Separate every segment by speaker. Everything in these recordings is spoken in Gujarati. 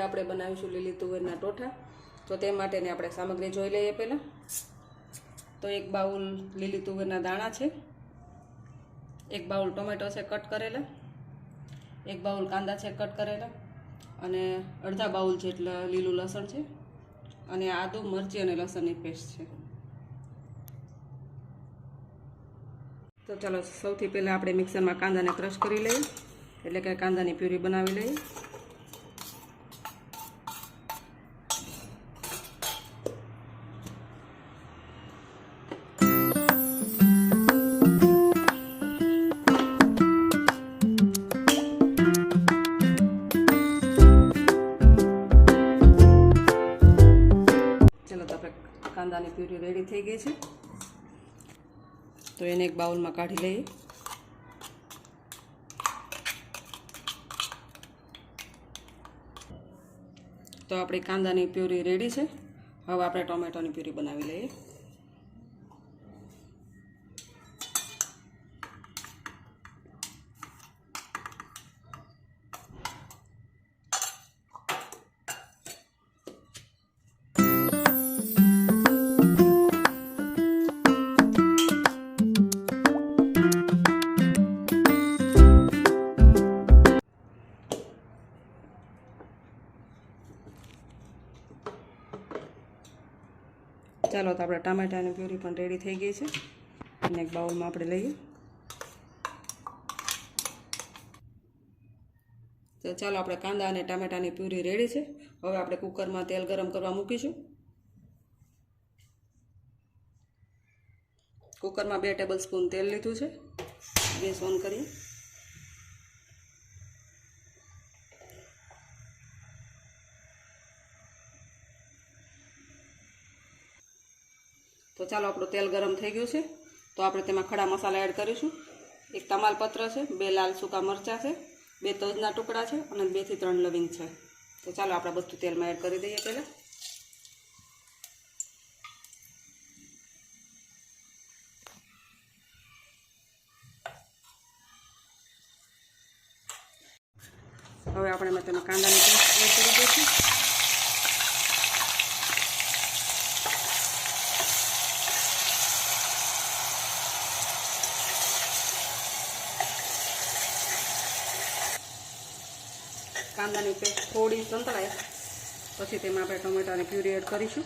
Speaker 1: આપણે બનાવીશું લીલી તુવેરના ટોઠા, તો તે માટેની આપણે સામગ્રી જોઈ લઈએ પહેલાં. તો એક બાઉલ લીલી તુવેરના દાણા છે. એક બાઉલ ટોમેટો છે કટ કરેલા. એક બાઉલ કાંદા છે કટ કરેલા. અને અડધા બાઉલ જેટલા લીલું લસણ છે. અને આદુ, મરચી અને લસણની પેસ્ટ છે. તો ચાલો સૌથી પહેલાં આપણે મિક્સરમાં કાંદાને ક્રશ કરી લઈએ. એટલે કે કાંદાની પ્યુરી બનાવી લઈએ. રેડી થઈ ગઈ છે. તો એને એક બાઉલમાં કાઢી લઈએ. તો આપણી કાંદાની પ્યુરી રેડી છે. હવે આપણે ટોમેટોની પ્યુરી બનાવી લઈએ. ચાલો તો આપણે ટામેટાની પ્યુરી પણ રેડી થઈ ગઈ છે. અને એક બાઉલમાં આપણે લઈએ. તો ચાલો આપણે કાંદા અને ટામેટાની પ્યુરી રેડી છે. હવે આપણે કુકરમાં તેલ ગરમ કરવા મૂકીશું. કુકરમાં બે ટેબલ સ્પૂન તેલ લીધું છે. ગેસ ઓન કરીએ. તો ચાલો આપણું તેલ ગરમ થઈ ગયું છે. તો આપણે તેમાં ખડા મસાલા એડ કરીશું. એક તમાલપત્ર છે, બે લાલ સૂકા મરચાં છે, બે તજના ટુકડા છે અને બેથી ત્રણ લવિંગ છે. તો ચાલો આપણે બધું તેલમાં એડ કરી દઈએ પહેલાં. હવે આપણે તેમાં કાંદાની પેસ્ટ એડ કરી દઈશું. કાંદાની પેસ્ટ થોડી સંતળાય. પછી તેમાં આપણે ટમેટાની પ્યુરી એડ કરીશું.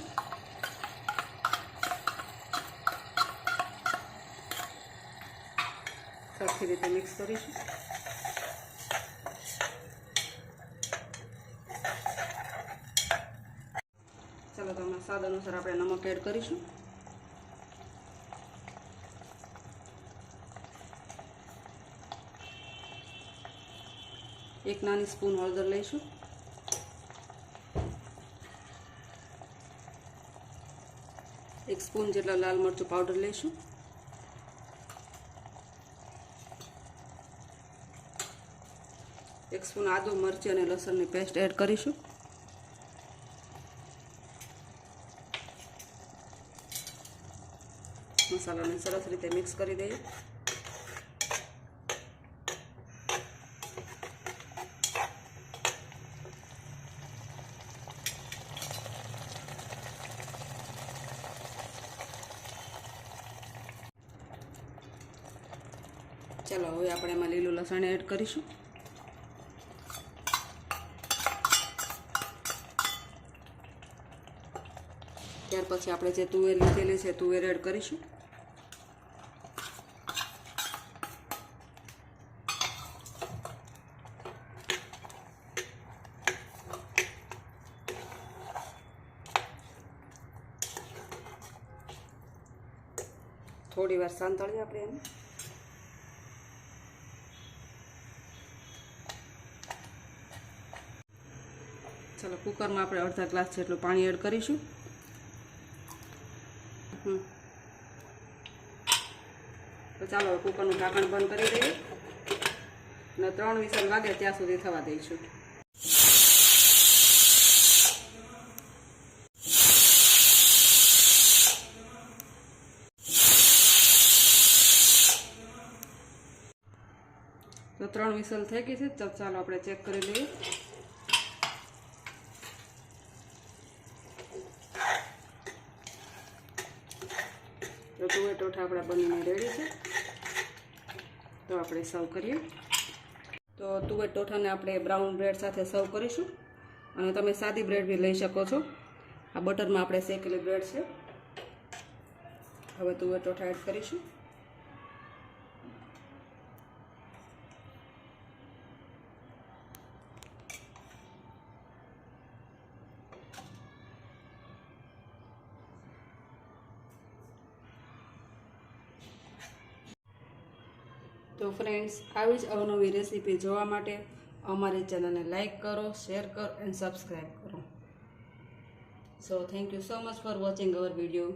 Speaker 1: સરખી રીતે મિક્સ કરીશું. ચાલો તો આમાં સ્વાદ અનુસાર આપણે નમક એડ કરીશું. એક નાની સ્પૂન હળદર લઈશું. એક સ્પૂન જેટલા લાલ મરચું પાવડર લઈશું. એક સ્પૂન આદુ મરચી અને લસણની પેસ્ટ એડ કરીશું. મસાલાને સરસ રીતે મિક્સ કરી દઈએ. ચાલો, હવે આપણે એમાં લીલું લસણ એડ કરીશું. ત્યાર પછી આપણે જે તુવેર લીધેલી છે, તુવેર એડ કરીશું. થોડી વાર સાંતળીએ આપણે એને. ચાલો કુકરમાં આપણે અડધા ગ્લાસ જેટલું પાણી એડ કરીશું. તો ચાલો કુકરનું ઢાંકણ બંધ કરી દઈએ. અને ત્રણ વિસલ વાગે ત્યાં સુધી થવા દઈશું. તો ત્રણ વિસલ થઈ ગઈ છે. ચાલો આપણે ચેક કરી લઈએ. ટોઠા આપણા બનીને રેડી છે. તો આપણે સર્વ કરીએ. તો તુવેર ટોઠાને આપણે બ્રાઉન બ્રેડ સાથે સર્વ કરીશું. અને તમે સાદી બ્રેડ બી લઈ શકો છો. આ બટરમાં આપણે શેકેલી બ્રેડ છે. હવે તુવેર ટોઠા એડ કરીશું. તો ફ્રેન્ડ્સ આવી જ અવનવી રેસીપી જોવા માટે અમારી ચેનલને લાઇક કરો શેર કરો એન્ડ સબસ્ક્રાઈબ કરો. So thank you so much for watching our video